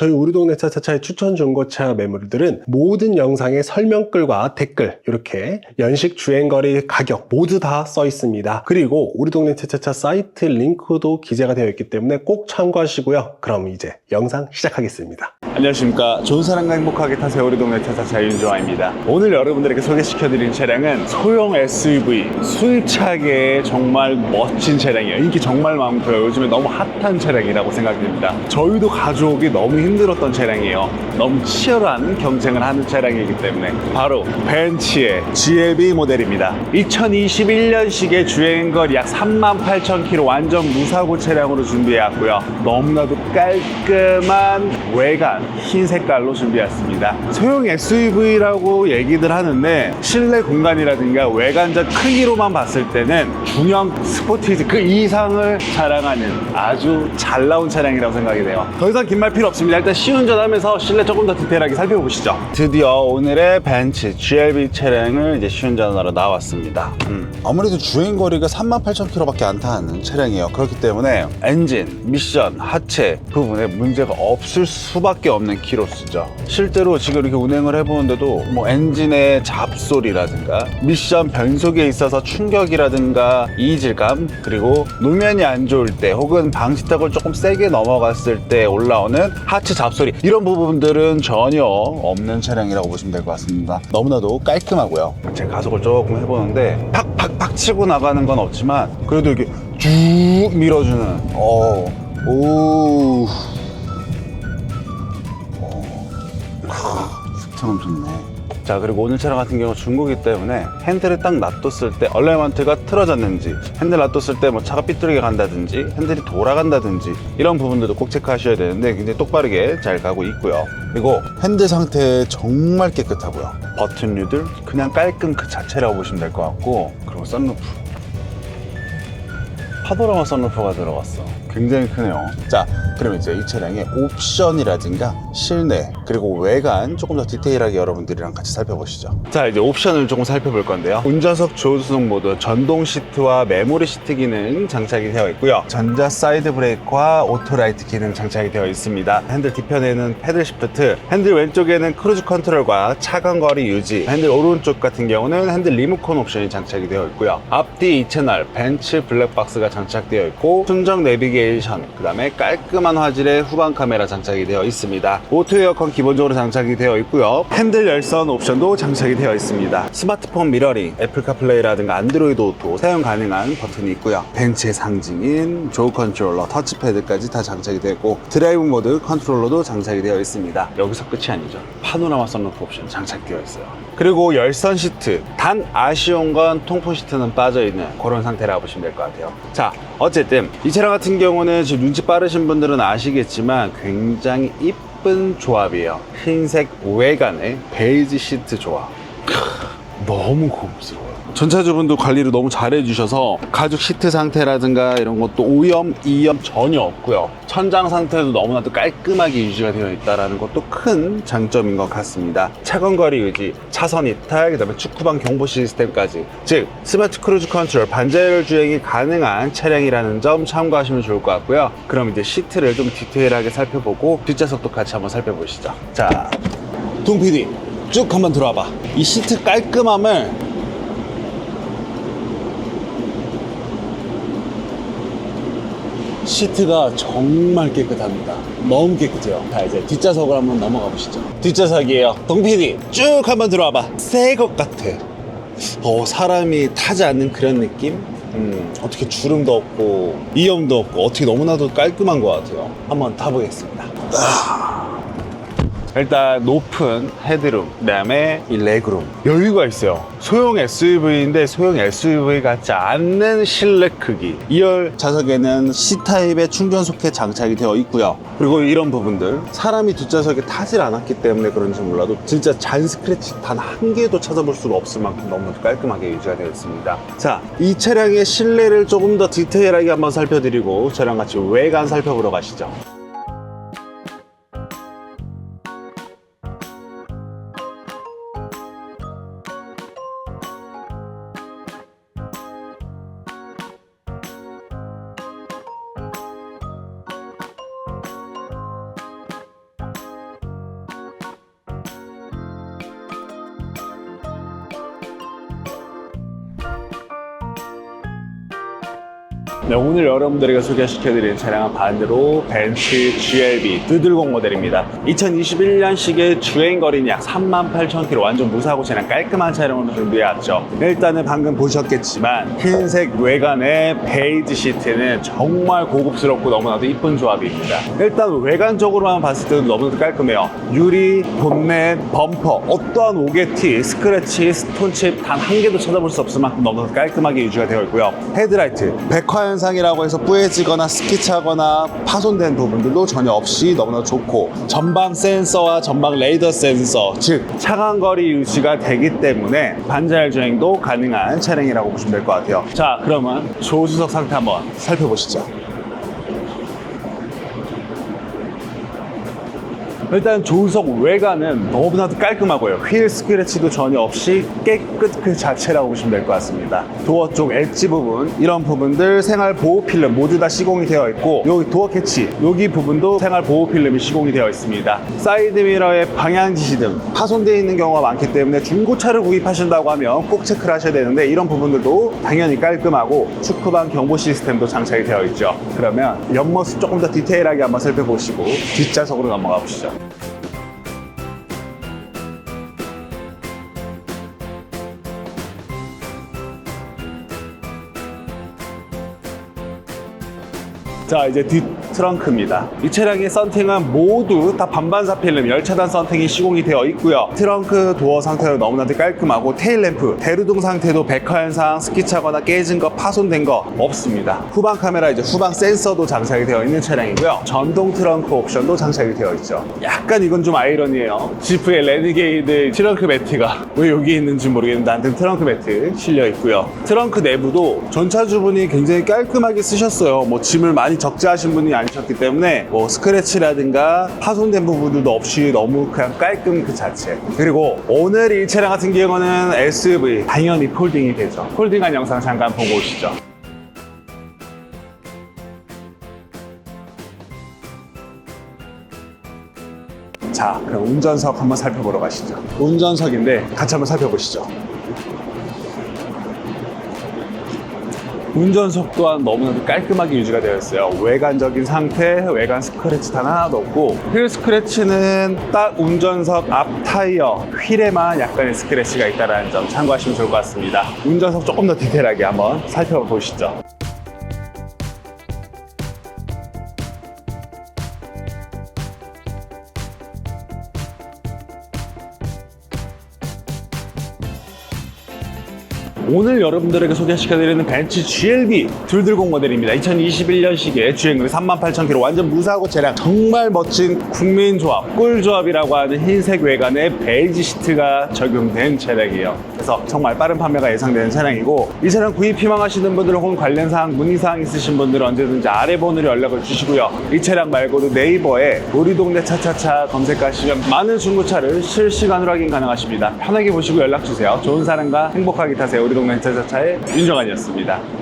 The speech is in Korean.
저희 우리 동네 차차차의 추천 중고차 매물들은 모든 영상의 설명글과 댓글 이렇게 연식 주행거리 가격 모두 다 써 있습니다. 그리고 우리 동네 차차차 사이트 링크도 기재가 되어 있기 때문에 꼭 참고하시고요. 그럼 이제 영상 시작하겠습니다. 안녕하십니까. 좋은 사람과 행복하게 타세요. 우리 동네 차차차 윤조아입니다. 오늘 여러분들에게 소개시켜드린 차량은 소형 SUV, 술차계의 정말 멋진 차량이에요. 인기 정말 많고요. 요즘에 너무 핫한 차량이라고 생각됩니다. 저희도 가져오기 너무 힘 들었던 차량이에요. 너무 치열한 경쟁을 하는 차량이기 때문에 바로 벤츠의 GLB 모델입니다. 2021년식의 주행거리 약 38,000km 완전 무사고 차량으로 준비해왔고요. 너무나도 깔끔한 외관, 흰 색깔로 준비했습니다. 소형 SUV라고 얘기들 하는데 실내 공간이라든가 외관적 크기로만 봤을 때는 중형 스포티지 그 이상을 자랑하는 아주 잘 나온 차량이라고 생각이 돼요. 더 이상 긴 말 필요 없습니다. 일단 시운전하면서 실내 조금 더 디테일하게 살펴보시죠. 드디어 오늘의 벤츠 GLB 차량을 이제 시운전하러 나왔습니다. 음. 아무래도 주행 거리가 38,000km밖에 안 타는 차량이에요. 그렇기 때문에 엔진, 미션, 하체 부분에 문제가 없을 수 밖에 없는 키로수죠. 실제로 지금 이렇게 운행을 해보는데도 뭐 엔진의 잡소리라든가 미션 변속에 있어서 충격이라든가 이질감 그리고 노면이 안 좋을 때 혹은 방지턱을 조금 세게 넘어갔을 때 올라오는 하체 잡소리 이런 부분들은 전혀 없는 차량이라고 보시면 될 것 같습니다. 너무나도 깔끔하고요. 제가 가속을 조금 해보는데 팍팍팍 치고 나가는 건 없지만 그래도 이렇게 쭉 밀어주는 어, 오. 승차감 좋네. 자 그리고 오늘 차량 같은 경우 중고기 때문에 핸들을 딱 놔뒀을 때 얼레먼트가 틀어졌는지 핸들 놔뒀을 때 뭐 차가 삐뚤게 간다든지 핸들이 돌아간다든지 이런 부분들도 꼭 체크하셔야 되는데 굉장히 똑바르게 잘 가고 있고요. 그리고 핸들 상태 정말 깨끗하고요. 버튼류들 그냥 깔끔 그 자체라고 보시면 될 것 같고 그리고 썬루프 파노라마 썬루프가 들어갔어. 굉장히 크네요. 자, 그럼 이제 이 차량의 옵션이라든가 실내 그리고 외관 조금 더 디테일하게 여러분들이랑 같이 살펴보시죠. 자, 이제 옵션을 조금 살펴볼 건데요. 운전석 조수석 모드 전동 시트와 메모리 시트 기능 장착이 되어 있고요. 전자 사이드 브레이크와 오토라이트 기능 장착이 되어 있습니다. 핸들 뒤편에는 패들 시프트, 핸들 왼쪽에는 크루즈 컨트롤과 차간 거리 유지, 핸들 오른쪽 같은 경우는 핸들 리모컨 옵션이 장착이 되어 있고요. 앞뒤 2채널 벤츠 블랙박스가 장착 되어 있고 순정 내비게이션, 그 다음에 깔끔한 화질의 후방 카메라 장착이 되어 있습니다. 오토 에어컨 기본적으로 장착이 되어 있고요. 핸들 열선 옵션도 장착이 되어 있습니다. 스마트폰 미러링, 애플 카플레이라든가 안드로이드 오토 사용 가능한 버튼이 있고요. 벤츠의 상징인 조 컨트롤러, 터치패드까지 다 장착이 되고 드라이브 모드 컨트롤러도 장착이 되어 있습니다. 여기서 끝이 아니죠. 파노라마 선루프 옵션 장착되어 있어요. 그리고 열선 시트, 단 아쉬운 건 통풍 시트는 빠져 있는 그런 상태라고 보시면 될 것 같아요. 자, 어쨌든 이 차량 같은 경우는 지금 눈치 빠르신 분들은 아시겠지만 굉장히 이쁜 조합이에요. 흰색 외관의 베이지 시트 조합. 크, 너무 고급스러워요. 전차주분도 관리를 너무 잘해 주셔서 가죽 시트 상태라든가 이런 것도 오염, 이염 전혀 없고요. 천장 상태도 너무나도 깔끔하게 유지가 되어 있다는 것도 큰 장점인 것 같습니다. 차건거리 유지, 차선 이탈, 그 다음에 축구방 경보 시스템까지 즉 스마트 크루즈 컨트롤 반자율 주행이 가능한 차량이라는 점 참고하시면 좋을 것 같고요. 그럼 이제 시트를 좀 디테일하게 살펴보고 뒷좌석도 같이 한번 살펴보시죠. 자, 동 PD 쭉 한번 들어와봐. 이 시트 깔끔함을 시트가 정말 깨끗합니다. 너무 깨끗해요. 자, 이제 뒷좌석으로 한번 넘어가 보시죠. 뒷좌석이에요. 동PD, 쭉 한번 들어와봐. 새 것 같아. 어, 사람이 타지 않는 그런 느낌? 음, 어떻게 주름도 없고, 이염도 없고, 어떻게 너무나도 깔끔한 것 같아요. 한번 타보겠습니다. 일단 높은 헤드룸, 그다음에 이 레그룸 여유가 있어요. 소형 SUV인데 소형 SUV 같지 않는 실내 크기. 2열 좌석에는 C 타입의 충전 소켓 장착이 되어 있고요. 그리고 이런 부분들 사람이 뒷좌석에 타질 않았기 때문에 그런지 몰라도 진짜 잔 스크래치 단 한 개도 찾아볼 수가 없을 만큼 너무 깔끔하게 유지가 되어 있습니다. 자, 이 차량의 실내를 조금 더 디테일하게 한번 살펴드리고 저랑 같이 외관 살펴보러 가시죠. 네, 오늘 여러분들에게 소개시켜드린 차량은 반대로 벤츠 GLB 두들공 모델입니다. 2021년식의 주행거리는 약 38,000km 완전 무사고 차량 깔끔한 차량으로 준비해왔죠. 일단은 방금 보셨겠지만 흰색 외관의 베이지 시트는 정말 고급스럽고 너무나도 이쁜 조합입니다. 일단 외관적으로만 봤을 때도 너무나도 깔끔해요. 유리, 본넷, 범퍼, 어떠한 오게티, 스크래치, 스톤칩 단 한 개도 찾아볼 수 없을 만큼 너무나도 깔끔하게 유지가 되어 있고요. 헤드라이트, 백화 현상이라고 해서 뿌얘지거나 스키차거나 파손된 부분들도 전혀 없이 너무나 좋고 전방 센서와 전방 레이더 센서, 즉 차간거리 유지가 되기 때문에 반자율 주행도 가능한 차량이라고 보시면 될 것 같아요. 자, 그러면 조수석 상태 한번 살펴보시죠. 일단 조수석 외관은 너무나도 깔끔하고요. 휠 스크래치도 전혀 없이 깨끗 그 자체라고 보시면 될 것 같습니다. 도어 쪽 엣지 부분, 이런 부분들 생활 보호 필름 모두 다 시공이 되어 있고 여기 도어 캐치, 여기 부분도 생활 보호 필름이 시공이 되어 있습니다. 사이드 미러의 방향 지시 등 파손되어 있는 경우가 많기 때문에 중고차를 구입하신다고 하면 꼭 체크를 하셔야 되는데 이런 부분들도 당연히 깔끔하고 축구방 경보 시스템도 장착이 되어 있죠. 그러면 옆모습 조금 더 디테일하게 한번 살펴보시고 뒷좌석으로 넘어가 보시죠. 자 이제 뒷 트렁크입니다. 이 차량의 썬팅은 모두 다 반반사 필름 열차단 썬팅이 시공이 되어 있고요. 트렁크 도어 상태도 너무나도 깔끔하고 테일 램프 대루동 상태도 백화 현상 스키 차거나 깨진 거 파손된 거 없습니다. 후방 카메라 이제 후방 센서도 장착이 되어 있는 차량이고요. 전동 트렁크 옵션도 장착이 되어 있죠. 약간 이건 좀 아이러니해요. 지프의 레니게이드 트렁크 매트가 왜 여기 있는지 모르겠는데 아무튼 트렁크 매트 실려 있고요. 트렁크 내부도 전차주분이 굉장히 깔끔하게 쓰셨어요. 뭐 짐을 많이 적재하신 분이 아니 셨기 때문에 뭐 스크래치라든가 파손된 부분들도 없이 너무 그냥 깔끔 그 자체 그리고 오늘 이 차량 같은 경우는 SUV 당연히 폴딩이 되죠 폴딩한 영상 잠깐 보고 오시죠 자, 그럼 운전석 한번 살펴보러 가시죠. 운전석인데 같이 한번 살펴보시죠. 운전석 또한 너무나도 깔끔하게 유지가 되어 있어요. 외관적인 상태, 외관 스크래치 단 하나도 없고 휠 스크래치는 딱 운전석 앞 타이어 휠에만 약간의 스크래치가 있다는 점 참고하시면 좋을 것 같습니다. 운전석 조금 더 디테일하게 한번 살펴보시죠. 오늘 여러분들에게 소개시켜드리는 벤츠 GLB 둘들공 모델입니다. 2021년식의 주행거리 38,000km 완전 무사고 차량 정말 멋진 국민 조합, 꿀 조합이라고 하는 흰색 외관에 베이지 시트가 적용된 차량이에요. 그래서 정말 빠른 판매가 예상되는 차량이고 이 차량 구입 희망하시는 분들 혹은 관련 사항, 문의 사항 있으신 분들은 언제든지 아래 번호로 연락을 주시고요. 이 차량 말고도 네이버에 우리 동네 차차차 검색하시면 많은 중고차를 실시간으로 확인 가능하십니다. 편하게 보시고 연락 주세요. 좋은 사람과 행복하게 타세요. 우리 동네 차차차의 윤정환이었습니다.